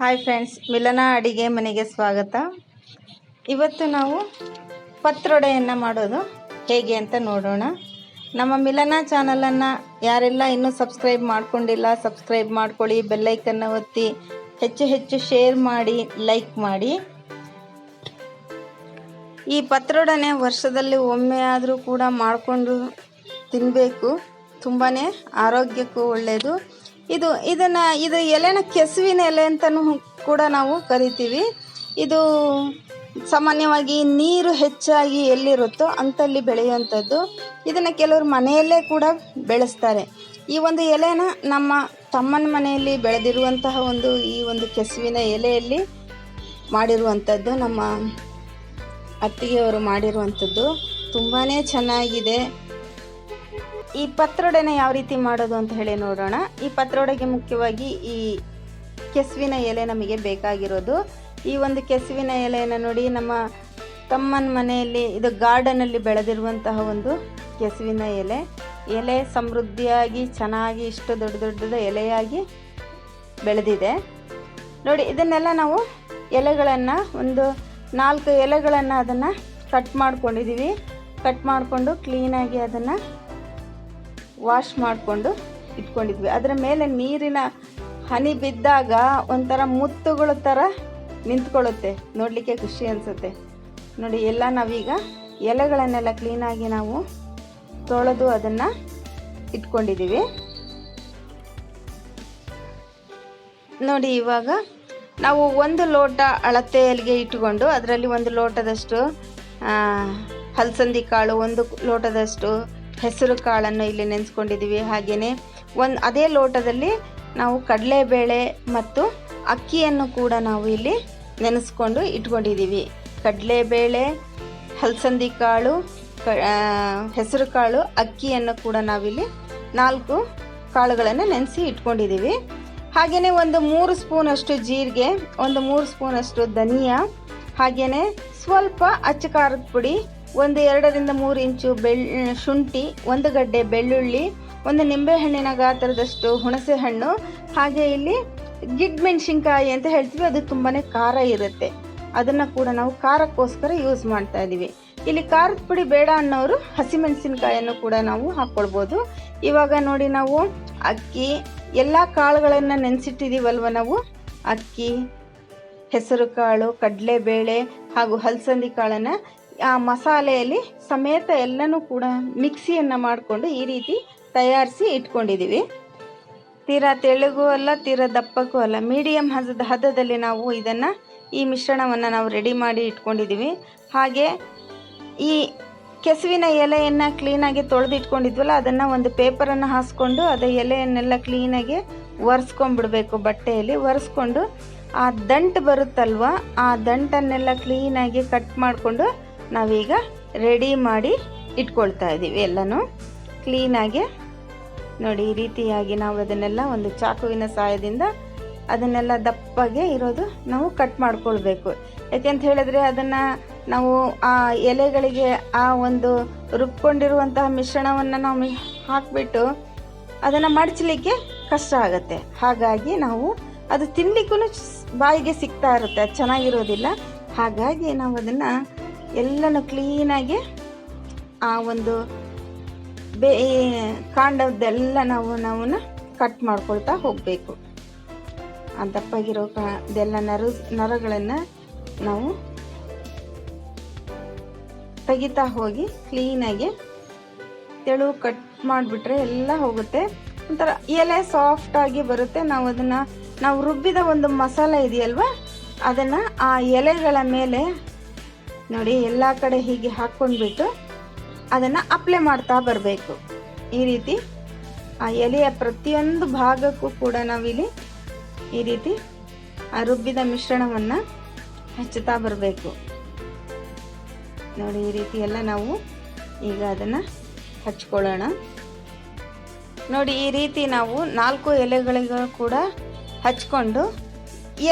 Hi friends ಮಿಲನ ಅಡಿಗೆ ಮನೆಗೆ ಸ್ವಾಗತ. ಇವತ್ತು ನಾವು ಪತ್ರೊಡೆಯನ್ನು ಮಾಡೋದು ಹೇಗೆ ಅಂತ ನೋಡೋಣ. ನಮ್ಮ ಮಿಲನ ಚಾನಲನ್ನು ಯಾರೆಲ್ಲ ಇನ್ನೂ ಸಬ್ಸ್ಕ್ರೈಬ್ ಮಾಡ್ಕೊಂಡಿಲ್ಲ ಸಬ್ಸ್ಕ್ರೈಬ್ ಮಾಡ್ಕೊಳ್ಳಿ ಬೆಲ್ಲೈಕನ್ನ ಒತ್ತಿ, ಹೆಚ್ಚು ಹೆಚ್ಚು ಶೇರ್ ಮಾಡಿ ಲೈಕ್ ಮಾಡಿ. ಈ ಪತ್ರೊಡನೆ ವರ್ಷದಲ್ಲಿ ಒಮ್ಮೆ ಆದರೂ ಕೂಡ ಮಾಡಿಕೊಂಡು ತಿನ್ನಬೇಕು ತುಂಬಾ ಆರೋಗ್ಯಕ್ಕೂ ಒಳ್ಳೆಯದು ಇದು ಇದನ್ನು ಇದು ಎಲೆನ ಕೆಸುವಿನ ಎಲೆ ಅಂತಲೂ ಕೂಡ ನಾವು ಕರಿತೀವಿ. ಇದು ಸಾಮಾನ್ಯವಾಗಿ ನೀರು ಹೆಚ್ಚಾಗಿ ಎಲ್ಲಿರುತ್ತೋ ಅಂಥಲ್ಲಿ ಬೆಳೆಯುವಂಥದ್ದು. ಇದನ್ನು ಕೆಲವರು ಮನೆಯಲ್ಲೇ ಕೂಡ ಬೆಳೆಸ್ತಾರೆ. ಈ ಒಂದು ಎಲೆನ ನಮ್ಮ ತಮ್ಮನ ಮನೆಯಲ್ಲಿ ಬೆಳೆದಿರುವಂತಹ ಒಂದು ಈ ಒಂದು ಕೆಸುವಿನ ಎಲೆಯಲ್ಲಿ ಮಾಡಿರುವಂಥದ್ದು, ನಮ್ಮ ಅತ್ತಿಗೆಯವರು ಮಾಡಿರುವಂಥದ್ದು. ತುಂಬಾ ಚೆನ್ನಾಗಿದೆ. ಈ ಪತ್ರೊಡೆನ ಯಾವ ರೀತಿ ಮಾಡೋದು ಅಂತ ಹೇಳಿ ನೋಡೋಣ. ಈ ಪತ್ರೊಡೆಗೆ ಮುಖ್ಯವಾಗಿ ಈ ಕೆಸುವಿನ ಎಲೆ ನಮಗೆ ಬೇಕಾಗಿರೋದು. ಈ ಒಂದು ಕೆಸುವಿನ ಎಲೆಯನ್ನು ನೋಡಿ ನಮ್ಮ ತಮ್ಮನ ಮನೆಯಲ್ಲಿ, ಇದು ಗಾರ್ಡನಲ್ಲಿ ಬೆಳೆದಿರುವಂತಹ ಒಂದು ಕೆಸುವಿನ ಎಲೆ. ಎಲೆ ಸಮೃದ್ಧಿಯಾಗಿ, ಚೆನ್ನಾಗಿ, ಇಷ್ಟು ದೊಡ್ಡ ದೊಡ್ಡದ ಎಲೆಯಾಗಿ ಬೆಳೆದಿದೆ. ನೋಡಿ, ಇದನ್ನೆಲ್ಲ ನಾವು ಎಲೆಗಳನ್ನು, ಒಂದು ನಾಲ್ಕು ಎಲೆಗಳನ್ನು ಅದನ್ನು ಕಟ್ ಮಾಡ್ಕೊಂಡಿದ್ದೀವಿ ಕಟ್ ಮಾಡಿಕೊಂಡು ಕ್ಲೀನಾಗಿ ಅದನ್ನು ವಾಶ್ ಮಾಡಿಕೊಂಡು ಇಟ್ಕೊಂಡಿದ್ವಿ. ಅದರ ಮೇಲೆ ನೀರಿನ ಹನಿ ಬಿದ್ದಾಗ ಒಂಥರ ಮುತ್ತುಗಳ ಥರ ನಿಂತ್ಕೊಳ್ಳುತ್ತೆ. ನೋಡಲಿಕ್ಕೆ ಖುಷಿ ಅನಿಸುತ್ತೆ. ನೋಡಿ, ಎಲ್ಲ ನಾವೀಗ ಎಲೆಗಳನ್ನೆಲ್ಲ ಕ್ಲೀನಾಗಿ ನಾವು ತೊಳೆದು ಅದನ್ನು ಇಟ್ಕೊಂಡಿದ್ದೀವಿ. ನೋಡಿ, ಇವಾಗ ನಾವು ಒಂದು ಲೋಟ ಅಳತೆಯಲ್ಲಿಗೆ ಇಟ್ಟುಕೊಂಡು ಅದರಲ್ಲಿ ಒಂದು ಲೋಟದಷ್ಟು ಹಲಸಂದಿ ಕಾಳು, ಒಂದು ಲೋಟದಷ್ಟು ಹೆಸರು ಕಾಳನ್ನು ಇಲ್ಲಿ ನೆನೆಸ್ಕೊಂಡಿದ್ದೀವಿ. ಹಾಗೆಯೇ ಒಂದು ಅದೇ ಲೋಟದಲ್ಲಿ ನಾವು ಕಡಲೆಬೇಳೆ ಮತ್ತು ಅಕ್ಕಿಯನ್ನು ಕೂಡ ನಾವು ಇಲ್ಲಿ ನೆನೆಸ್ಕೊಂಡು ಇಟ್ಕೊಂಡಿದ್ದೀವಿ. ಕಡಲೆಬೇಳೆ, ಹಲಸಂದಿ ಕಾಳು, ಕ ಹೆಸರು ಕಾಳು, ಅಕ್ಕಿಯನ್ನು ಕೂಡ ನಾವಿಲ್ಲಿ ನಾಲ್ಕು ಕಾಳುಗಳನ್ನು ನೆನೆಸಿ ಇಟ್ಕೊಂಡಿದ್ದೀವಿ. ಹಾಗೆಯೇ ಒಂದು ಮೂರು ಸ್ಪೂನಷ್ಟು ಜೀರಿಗೆ, ಒಂದು ಮೂರು ಸ್ಪೂನಷ್ಟು ಧನಿಯಾ ಹಾಗೆಯೇ ಸ್ವಲ್ಪ ಅಚ್ಚ ಖಾರದ ಪುಡಿ ಒಂದು ಎರಡರಿಂದ ಮೂರು ಇಂಚು ಬೆಳ್ ಶುಂಠಿ, ಒಂದು ಗಡ್ಡೆ ಬೆಳ್ಳುಳ್ಳಿ, ಒಂದು ನಿಂಬೆಹಣ್ಣಿನ ಗಾತ್ರದಷ್ಟು ಹುಣಸೆ ಹಣ್ಣು ಹಾಗೆ ಇಲ್ಲಿ ಗಿಡ್ ಮೆಣಸಿನ್ಕಾಯಿ ಅಂತ ಹೇಳ್ತೀವಿ, ಅದು ತುಂಬಾ ಖಾರ ಇರುತ್ತೆ. ಅದನ್ನು ಕೂಡ ನಾವು ಖಾರಕ್ಕೋಸ್ಕರ ಯೂಸ್ ಮಾಡ್ತಾ ಇದ್ದೀವಿ ಇಲ್ಲಿ ಖಾರದ ಪುಡಿ ಬೇಡ ಅನ್ನೋರು ಹಸಿಮೆಣಸಿನ್ಕಾಯನ್ನು ಕೂಡ ನಾವು ಹಾಕ್ಕೊಳ್ಬೋದು ಇವಾಗ ನೋಡಿ ನಾವು ಅಕ್ಕಿ, ಎಲ್ಲ ಕಾಳುಗಳನ್ನು ನೆನೆಸಿಟ್ಟಿದ್ದೀವಲ್ವ ನಾವು? ಅಕ್ಕಿ ಹೆಸರು ಕಾಳು ಕಡಲೆಬೇಳೆ ಹಾಗೂ ಹಲಸಂದಿ ಕಾಳನ್ನು ಆ ಮಸಾಲೆಯಲ್ಲಿ ಸಮೇತ ಎಲ್ಲನೂ ಕೂಡ ಮಿಕ್ಸಿಯನ್ನು ಮಾಡಿಕೊಂಡು ಈ ರೀತಿ ತಯಾರಿಸಿ ಇಟ್ಕೊಂಡಿದ್ದೀವಿ ತೀರಾ ತೆಳುಗೂ ಅಲ್ಲ, ತೀರಾ ದಪ್ಪಕ್ಕೂ ಅಲ್ಲ ಮೀಡಿಯಮ್ ಹದದ ಹದದಲ್ಲಿ ನಾವು ಇದನ್ನು ಈ ಮಿಶ್ರಣವನ್ನು ನಾವು ರೆಡಿ ಮಾಡಿ ಇಟ್ಕೊಂಡಿದ್ದೀವಿ ಹಾಗೆ ಈ ಕೆಸುವಿನ ಎಲೆಯನ್ನು ಕ್ಲೀನಾಗಿ ತೊಳೆದು ಇಟ್ಕೊಂಡಿದ್ವಲ್ಲ ಅದನ್ನು ಒಂದು ಪೇಪರನ್ನು ಹಾಸ್ಕೊಂಡು ಅದು ಎಲೆಯನ್ನೆಲ್ಲ ಕ್ಲೀನಾಗಿ ಒರೆಸ್ಕೊಂಡ್ಬಿಡ್ಬೇಕು ಬಟ್ಟೆಯಲ್ಲಿ. ಒರೆಸ್ಕೊಂಡು ಆ ದಂಟು ಬರುತ್ತಲ್ವ, ಆ ದಂಟನ್ನೆಲ್ಲ ಕ್ಲೀನಾಗಿ ಕಟ್ ಮಾಡಿಕೊಂಡು ನಾವೀಗ ರೆಡಿ ಮಾಡಿ ಇಟ್ಕೊಳ್ತಾ ಇದ್ದೀವಿ ಎಲ್ಲನೂ. ಕ್ಲೀನಾಗಿ ನೋಡಿ ಈ ರೀತಿಯಾಗಿ ನಾವು ಅದನ್ನೆಲ್ಲ ಒಂದು ಚಾಕುವಿನ ಸಹಾಯದಿಂದ ಅದನ್ನೆಲ್ಲ ದಪ್ಪಗೆ ಇರೋದು ನಾವು ಕಟ್ ಮಾಡ್ಕೊಳ್ಬೇಕು. ಯಾಕೆಂತ ಹೇಳಿದ್ರೆ ಅದನ್ನು ನಾವು ಆ ಎಲೆಗಳಿಗೆ ಆ ಒಂದು ರುಬ್ಕೊಂಡಿರುವಂತಹ ಮಿಶ್ರಣವನ್ನು ನಾವು ಹಾಕಿಬಿಟ್ಟು ಅದನ್ನು ಮಡಚಲಿಕ್ಕೆ ಕಷ್ಟ ಆಗುತ್ತೆ. ಹಾಗಾಗಿ ನಾವು ಅದು ತಿನ್ನಲಿಕ್ಕೂ ಬಾಯಿಗೆ ಸಿಗ್ತಾ ಇರುತ್ತೆ, ಅದು ಚೆನ್ನಾಗಿರೋದಿಲ್ಲ. ಹಾಗಾಗಿ ನಾವು ಅದನ್ನು ಎಲ್ಲನೂ ಕ್ಲೀನಾಗಿ ಆ ಒಂದು ಬೇ ಕಾಂಡದ್ದೆಲ್ಲ ನಾವು ನಾವು ಕಟ್ ಮಾಡ್ಕೊಳ್ತಾ ಹೋಗಬೇಕು. ಆ ದಪ್ಪಗಿರೋ ಇದೆಲ್ಲ ನರ ನರಗಳನ್ನು ನಾವು ತೆಗಿತಾ ಹೋಗಿ ಕ್ಲೀನಾಗಿ ತೆಳು ಕಟ್ ಮಾಡಿಬಿಟ್ರೆ ಎಲ್ಲ ಹೋಗುತ್ತೆ. ಒಂಥರ ಎಲೆ ಸಾಫ್ಟಾಗಿ ಬರುತ್ತೆ. ನಾವು ಅದನ್ನು ನಾವು ರುಬ್ಬಿದ ಒಂದು ಮಸಾಲೆ ಇದೆಯಲ್ವ? ಅದನ್ನು ಆ ಎಲೆಗಳ ಮೇಲೆ ನೋಡಿ, ಎಲ್ಲ ಕಡೆ ಹೀಗೆ ಹಾಕ್ಕೊಂಡ್ಬಿಟ್ಟು ಅದನ್ನು ಅಪ್ಲೈ ಮಾಡ್ತಾ ಬರಬೇಕು. ಈ ರೀತಿ, ಆ ಎಲೆಯ ಪ್ರತಿಯೊಂದು ಭಾಗಕ್ಕೂ ಕೂಡ ನಾವಿಲ್ಲಿ ಈ ರೀತಿ ಆ ರುಬ್ಬಿದ ಮಿಶ್ರಣವನ್ನು ಹಚ್ಚುತ್ತಾ ಬರಬೇಕು. ನೋಡಿ, ಈ ರೀತಿ ಎಲ್ಲ ನಾವು ಈಗ ಅದನ್ನು ಹಚ್ಕೊಳ್ಳೋಣ. ನೋಡಿ, ಈ ರೀತಿ ನಾವು ನಾಲ್ಕು ಎಲೆಗಳಿಗೂ ಕೂಡ ಹಚ್ಕೊಂಡು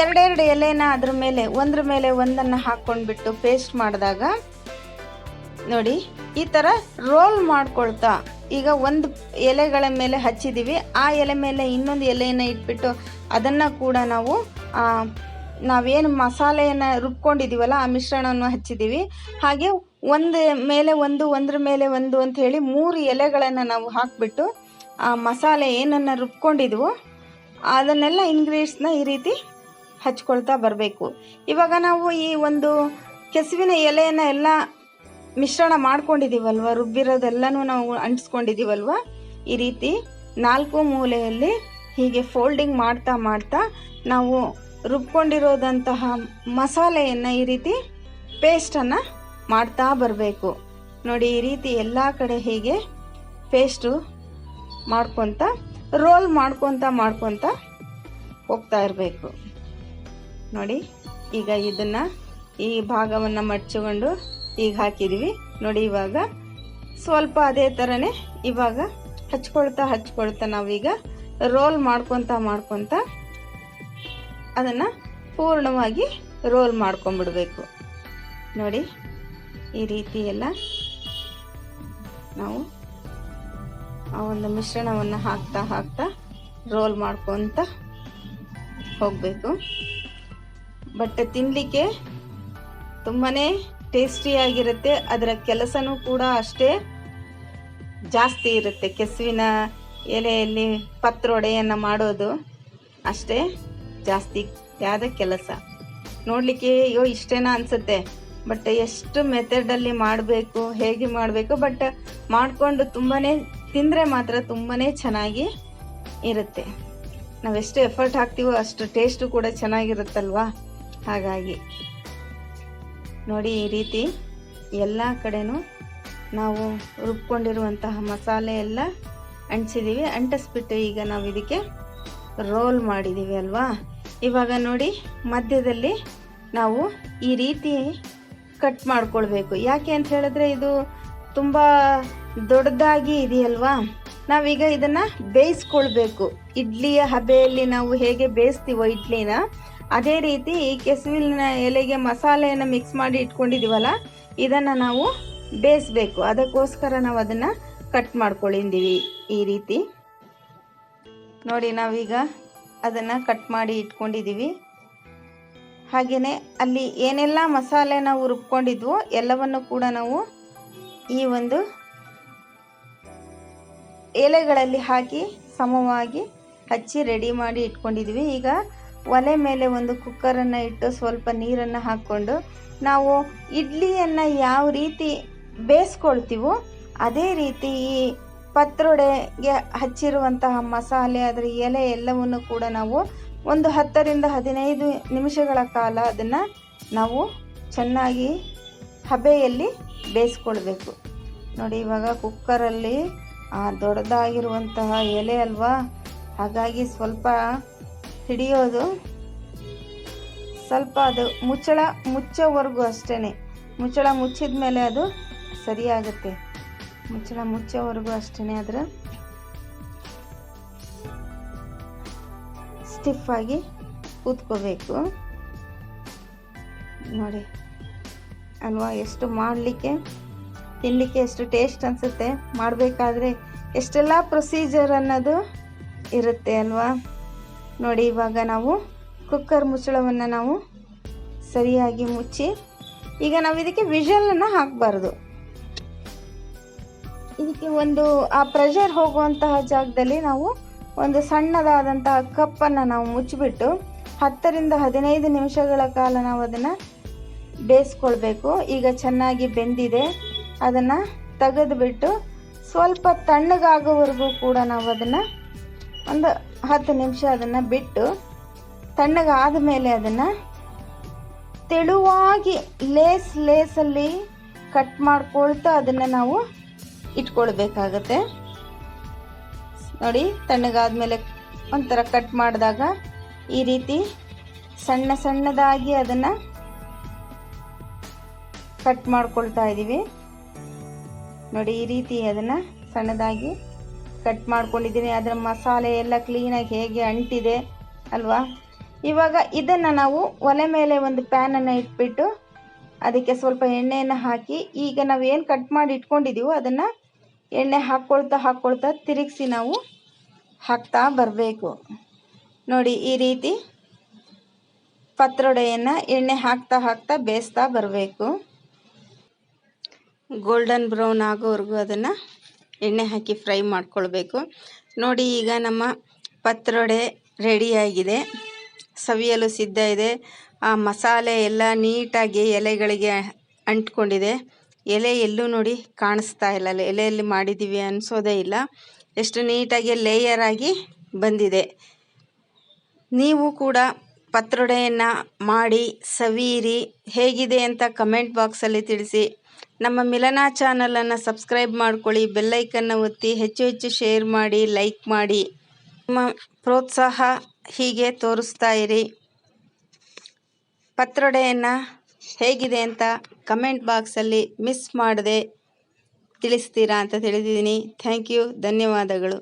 ಎರಡೆರಡು ಎಲೆನ ಅದ್ರ ಮೇಲೆ, ಒಂದ್ರ ಮೇಲೆ ಒಂದನ್ನು ಹಾಕ್ಕೊಂಡ್ಬಿಟ್ಟು ಪೇಸ್ಟ್ ಮಾಡಿದಾಗ, ನೋಡಿ, ಈ ಥರ ರೋಲ್ ಮಾಡ್ಕೊಳ್ತಾ, ಈಗ ಒಂದು ಎಲೆಗಳ ಮೇಲೆ ಹಚ್ಚಿದ್ದೀವಿ ಆ ಎಲೆ ಮೇಲೆ ಇನ್ನೊಂದು ಎಲೆಯನ್ನು ಇಟ್ಬಿಟ್ಟು ಅದನ್ನು ಕೂಡ ನಾವು ನಾವೇನು ಮಸಾಲೆಯನ್ನು ರುಬ್ಕೊಂಡಿದ್ದೀವಲ್ಲ ಆ ಮಿಶ್ರಣವನ್ನು ಹಚ್ಚಿದ್ದೀವಿ ಹಾಗೆ ಒಂದು ಮೇಲೆ ಒಂದು, ಒಂದ್ರ ಮೇಲೆ ಒಂದು ಅಂತ ಹೇಳಿ ಮೂರು ಎಲೆಗಳನ್ನು ನಾವು ಹಾಕಿಬಿಟ್ಟು, ಆ ಮಸಾಲೆ ಏನನ್ನು ರುಬ್ಕೊಂಡಿದ್ವೋ, ಅದನ್ನೆಲ್ಲ ಇಂಗ್ರೀಡಿಯೆಂಟ್ಸ್ನ ಈ ರೀತಿ ಹಚ್ಕೊಳ್ತಾ ಬರಬೇಕು. ಇವಾಗ ನಾವು ಈ ಒಂದು ಕೆಸುವಿನ ಎಲೆಯನ್ನು ಎಲ್ಲ ಮಿಶ್ರಣ ಮಾಡ್ಕೊಂಡಿದ್ದೀವಲ್ವ ರುಬ್ಬಿರೋದೆಲ್ಲನೂ ನಾವು ಅಂಟಿಸ್ಕೊಂಡಿದ್ದೀವಲ್ವ ಈ ರೀತಿ ನಾಲ್ಕು ಮೂಲೆಯಲ್ಲಿ ಹೀಗೆ ಫೋಲ್ಡಿಂಗ್ ಮಾಡ್ತಾ ಮಾಡ್ತಾ ನಾವು ರುಬ್ಕೊಂಡಿರೋದಂತಹ ಮಸಾಲೆಯನ್ನು ಈ ರೀತಿ ಪೇಸ್ಟನ್ನು ಮಾಡ್ತಾ ಬರಬೇಕು. ನೋಡಿ, ಈ ರೀತಿ ಎಲ್ಲ ಕಡೆ ಹೀಗೆ ಪೇಸ್ಟು ಮಾಡ್ಕೊತ, ರೋಲ್ ಮಾಡ್ಕೊತ ಮಾಡ್ಕೊತ ಹೋಗ್ತಾ ಇರಬೇಕು. ನೋಡಿ, ಈಗ ಇದನ್ನು ಈ ಭಾಗವನ್ನು ಮಡ್ಚಿಕೊಂಡು ಈಗ ಹಾಕಿದ್ವಿ. ನೋಡಿ, ಇವಾಗ ಸ್ವಲ್ಪ ಅದೇ ಥರನೇ ಇವಾಗ ಹಚ್ಕೊಳ್ತಾ ಹಚ್ಕೊಳ್ತಾ ನಾವೀಗ ರೋಲ್ ಮಾಡ್ಕೊತ ಮಾಡ್ಕೊತ ಅದನ್ನು ಪೂರ್ಣವಾಗಿ ರೋಲ್ ಮಾಡ್ಕೊಂಬಿಡ್ಬೇಕು ನೋಡಿ, ಈ ರೀತಿ ಎಲ್ಲ ನಾವು ಆ ಒಂದು ಮಿಶ್ರಣವನ್ನು ಹಾಕ್ತಾ ಹಾಕ್ತಾ ರೋಲ್ ಮಾಡ್ಕೊತ ಹೋಗಬೇಕು. ಬಟ್ ತಿನ್ನಲಿಕ್ಕೆ ತುಂಬಾ ಟೇಸ್ಟಿಯಾಗಿರುತ್ತೆ ಅದರ ಕೆಲಸನೂ ಕೂಡ ಅಷ್ಟೇ ಜಾಸ್ತಿ ಇರುತ್ತೆ. ಕೆಸುವಿನ ಎಲೆಯಲ್ಲಿ ಪತ್ರೊಡೆಯನ್ನು ಮಾಡೋದು ಅಷ್ಟೇ ಜಾಸ್ತಿ ಆದ ಕೆಲಸ. ನೋಡಲಿಕ್ಕೆ ಅಯ್ಯೋ ಇಷ್ಟೇನಾ ಅನಿಸುತ್ತೆ. ಬಟ್ ಎಷ್ಟು ಮೆಥಡಲ್ಲಿ ಮಾಡಬೇಕು, ಹೇಗೆ ಮಾಡಬೇಕು, ಬಟ್ ಮಾಡಿಕೊಂಡು ತುಂಬಾ ತಿಂದರೆ ಮಾತ್ರ ತುಂಬಾ ಚೆನ್ನಾಗಿ ಇರುತ್ತೆ. ನಾವೆಷ್ಟು ಎಫರ್ಟ್ ಹಾಕ್ತೀವೋ ಅಷ್ಟು ಟೇಸ್ಟು ಕೂಡ ಚೆನ್ನಾಗಿರುತ್ತಲ್ವಾ? ಹಾಗಾಗಿ ನೋಡಿ ಈ ರೀತಿ ಎಲ್ಲ ಕಡೆನೂ ನಾವು ರುಬ್ಕೊಂಡಿರುವಂತಹ ಮಸಾಲೆ ಎಲ್ಲ ಅಂಟಿಸಿದ್ದೀವಿ ಅಂಟಿಸ್ಬಿಟ್ಟು ಈಗ ನಾವು ಇದಕ್ಕೆ ರೋಲ್ ಮಾಡಿದ್ದೀವಿ ಅಲ್ವಾ? ಇವಾಗ ನೋಡಿ ಮಧ್ಯದಲ್ಲಿ ನಾವು ಈ ರೀತಿ ಕಟ್ ಮಾಡ್ಕೊಳ್ಬೇಕು. ಯಾಕೆ ಅಂತ ಹೇಳಿದ್ರೆ ಇದು ತುಂಬ ದೊಡ್ಡದಾಗಿ ಇದೆಯಲ್ವಾ? ನಾವೀಗ ಇದನ್ನು ಬೇಯಿಸ್ಕೊಳ್ಬೇಕು. ಇಡ್ಲಿಯ ಹಬೆಯಲ್ಲಿ ನಾವು ಹೇಗೆ ಬೇಯಿಸ್ತೀವೋ ಇಡ್ಲಿನ ಅದೇ ರೀತಿ ಈ ಕೆಸುವಿನ ಎಲೆಗೆ ಮಸಾಲೆಯನ್ನು ಮಿಕ್ಸ್ ಮಾಡಿ ಇಟ್ಕೊಂಡಿದ್ದೀವಲ್ಲ, ಇದನ್ನು ನಾವು ಬೇಯಿಸ್ಬೇಕು. ಅದಕ್ಕೋಸ್ಕರ ನಾವು ಅದನ್ನು ಕಟ್ ಮಾಡ್ಕೊಂಡಿದ್ದೀವಿ ಈ ರೀತಿ. ನೋಡಿ, ನಾವೀಗ ಅದನ್ನು ಕಟ್ ಮಾಡಿ ಇಟ್ಕೊಂಡಿದ್ದೀವಿ. ಹಾಗೆಯೇ ಅಲ್ಲಿ ಏನೆಲ್ಲ ಮಸಾಲೆ ನಾವು ರುಬ್ಕೊಂಡಿದ್ವೋ ಎಲ್ಲವನ್ನು ಕೂಡ ನಾವು ಈ ಒಂದು ಎಲೆಗಳಲ್ಲಿ ಹಾಕಿ ಸಮವಾಗಿ ಹಚ್ಚಿ ರೆಡಿ ಮಾಡಿ ಇಟ್ಕೊಂಡಿದ್ವಿ ಈಗ ಒಲೆ ಮೇಲೆ ಒಂದು ಕುಕ್ಕರನ್ನು ಇಟ್ಟು ಸ್ವಲ್ಪ ನೀರನ್ನು ಹಾಕ್ಕೊಂಡು ನಾವು ಇಡ್ಲಿಯನ್ನು ಯಾವ ರೀತಿ ಬೇಯಿಸ್ಕೊಳ್ತೀವೋ ಅದೇ ರೀತಿ ಈ ಪತ್ರೊಡೆಗೆ ಹಚ್ಚಿರುವಂತಹ ಮಸಾಲೆ, ಅದರ ಎಲೆ ಎಲ್ಲವನ್ನು ಕೂಡ ನಾವು ಒಂದು ಹತ್ತರಿಂದ ಹದಿನೈದು ನಿಮಿಷಗಳ ಕಾಲ ಅದನ್ನು ನಾವು ಚೆನ್ನಾಗಿ ಹಬೆಯಲ್ಲಿ ಬೇಯಿಸ್ಕೊಳ್ಬೇಕು. ನೋಡಿ, ಇವಾಗ ಕುಕ್ಕರಲ್ಲಿ ದೊಡ್ಡದಾಗಿರುವಂತಹ ಎಲೆ ಅಲ್ವಾ? ಹಾಗಾಗಿ ಸ್ವಲ್ಪ ಹಿಡಿಯೋದು ಸ್ವಲ್ಪ ಅದು ಮುಚ್ಚಳ, ಮುಚ್ಚೋವರೆಗೂ ಅಷ್ಟೇ ಮುಚ್ಚಳ ಮುಚ್ಚಿದ ಮೇಲೆ ಅದು ಸರಿಯಾಗುತ್ತೆ. ಮುಚ್ಚಳ ಮುಚ್ಚೋವರೆಗೂ ಅಷ್ಟೇ ಅದರ ಸ್ಟಿಫ್ ಆಗಿ ಕೂತ್ಕೋಬೇಕು. ನೋಡಿ, ಅಲ್ವಾ ಎಷ್ಟು ಮಾಡಲಿಕ್ಕೆ ತಿನ್ನಲಿಕ್ಕೆ ಎಷ್ಟು ಟೇಸ್ಟ್ ಅನಿಸುತ್ತೆ, ಮಾಡಬೇಕಾದ್ರೆ ಎಷ್ಟೆಲ್ಲ ಪ್ರೊಸೀಜರ್ ಅನ್ನೋದು ಇರುತ್ತೆ ಅಲ್ವಾ? ನೋಡಿ, ಇವಾಗ ನಾವು ಕುಕ್ಕರ್ ಮುಚ್ಚಳವನ್ನು ನಾವು ಸರಿಯಾಗಿ ಮುಚ್ಚಿ, ಈಗ ನಾವು ಇದಕ್ಕೆ ವಿಷಲನ್ನು ಹಾಕಬಾರ್ದು. ಇದಕ್ಕೆ ಒಂದು, ಆ ಪ್ರೆಷರ್ ಹೋಗುವಂತಹ ಜಾಗದಲ್ಲಿ ನಾವು ಒಂದು ಸಣ್ಣದಾದಂತಹ ಕಪ್ಪನ್ನು ನಾವು ಮುಚ್ಚಿಬಿಟ್ಟು, ಹತ್ತರಿಂದ ಹದಿನೈದು ನಿಮಿಷಗಳ ಕಾಲ ನಾವು ಅದನ್ನು ಬೇಯಿಸ್ಕೊಳ್ಬೇಕು. ಈಗ ಚೆನ್ನಾಗಿ ಬೆಂದಿದೆ. ಅದನ್ನು ತೆಗೆದುಬಿಟ್ಟು ಸ್ವಲ್ಪ ತಣ್ಣಗಾಗೋವರೆಗೂ ಕೂಡ ನಾವು ಅದನ್ನು ಒಂದು ಹತ್ತು ನಿಮಿಷ ಅದನ್ನು ಬಿಟ್ಟು ತಣ್ಣಗಾದ ಮೇಲೆ ಅದನ್ನು ತೆಳುವಾಗಿ ಲೇಸ್ ಲೇಸಲ್ಲಿ ಕಟ್ ಮಾಡ್ಕೊಳ್ತಾ ಅದನ್ನು ನಾವು ಇಟ್ಕೊಳ್ಬೇಕಾಗತ್ತೆ. ನೋಡಿ ತಣ್ಣಗಾದ ಮೇಲೆ ಒಂಥರ ಕಟ್ ಮಾಡಿದಾಗ ಈ ರೀತಿ ಸಣ್ಣ ಸಣ್ಣದಾಗಿ ಅದನ್ನು ಕಟ್ ಮಾಡ್ಕೊಳ್ತಾ ಇದ್ದೀವಿ ನೋಡಿ, ಈ ರೀತಿ ಅದನ್ನು ಸಣ್ಣದಾಗಿ ಕಟ್ ಮಾಡ್ಕೊಂಡಿದ್ದೀನಿ. ಅದರ ಮಸಾಲೆ ಎಲ್ಲ ಕ್ಲೀನಾಗಿ ಹೇಗೆ ಅಂಟಿದೆ ಅಲ್ವಾ? ಇವಾಗ ಇದನ್ನು ನಾವು ಒಲೆ ಮೇಲೆ ಒಂದು ಪ್ಯಾನನ್ನು ಇಟ್ಬಿಟ್ಟು ಅದಕ್ಕೆ ಸ್ವಲ್ಪ ಎಣ್ಣೆಯನ್ನು ಹಾಕಿ, ಈಗ ನಾವು ಏನು ಕಟ್ ಮಾಡಿ ಇಟ್ಕೊಂಡಿದ್ದೀವೋ ಅದನ್ನು ಎಣ್ಣೆ ಹಾಕ್ಕೊಳ್ತಾ ಹಾಕ್ಕೊಳ್ತಾ ತಿರುಗಿಸಿ ನಾವು ಹಾಕ್ತಾ ಬರಬೇಕು. ನೋಡಿ, ಈ ರೀತಿ ಪತ್ರೊಡೆಯನ್ನು ಎಣ್ಣೆ ಹಾಕ್ತಾ ಹಾಕ್ತಾ ಬೇಯಿಸ್ತಾ ಬರಬೇಕು. ಗೋಲ್ಡನ್ ಬ್ರೌನ್ ಆಗೋವರೆಗೂ ಅದನ್ನು ಎಣ್ಣೆ ಹಾಕಿ ಫ್ರೈ ಮಾಡ್ಕೊಳ್ಬೇಕು. ನೋಡಿ ಈಗ ನಮ್ಮ ಪತ್ರೊಡೆ ರೆಡಿಯಾಗಿದೆ. ಸವಿಯಲು ಸಿದ್ಧ ಇದೆ. ಆ ಮಸಾಲೆ ಎಲ್ಲ ನೀಟಾಗಿ ಎಲೆಗಳಿಗೆ ಅಂಟ್ಕೊಂಡಿದೆ. ಎಲೆ ಎಲ್ಲೂ ನೋಡಿ ಕಾಣಿಸ್ತಾ ಇಲ್ಲ. ಎಲೆಯಲ್ಲಿ ಮಾಡಿದ್ದೀವಿ ಅನಿಸೋದೇ ಇಲ್ಲ. ಎಷ್ಟು ನೀಟಾಗಿ ಲೇಯರ್ ಆಗಿ ಬಂದಿದೆ. ನೀವು ಕೂಡ ಪತ್ರೊಡೆಯನ್ನು ಮಾಡಿ, ಸವಿಯಿರಿ. ಹೇಗಿದೆ ಅಂತ ಕಮೆಂಟ್ ಬಾಕ್ಸಲ್ಲಿ ತಿಳಿಸಿ. ನಮ್ಮ ಮಿಲನ ಚಾನಲನ್ನು ಸಬ್ಸ್ಕ್ರೈಬ್ ಮಾಡ್ಕೊಳ್ಳಿ ಬೆಲ್ಲೈಕನ್ನು ಒತ್ತಿ, ಹೆಚ್ಚು ಹೆಚ್ಚು ಶೇರ್ ಮಾಡಿ, ಲೈಕ್ ಮಾಡಿ. ನಿಮ್ಮ ಪ್ರೋತ್ಸಾಹ ಹೀಗೆ ತೋರಿಸ್ತಾ ಇರಿ. ಪತ್ರೊಡೆಯನ್ನು ಹೇಗಿದೆ ಅಂತ ಕಮೆಂಟ್ ಬಾಕ್ಸಲ್ಲಿ ಮಿಸ್ ಮಾಡದೆ ತಿಳಿಸ್ತೀರಾ ಅಂತ ತಿಳಿದಿದ್ದೀನಿ. ಥ್ಯಾಂಕ್ ಯು, ಧನ್ಯವಾದಗಳು.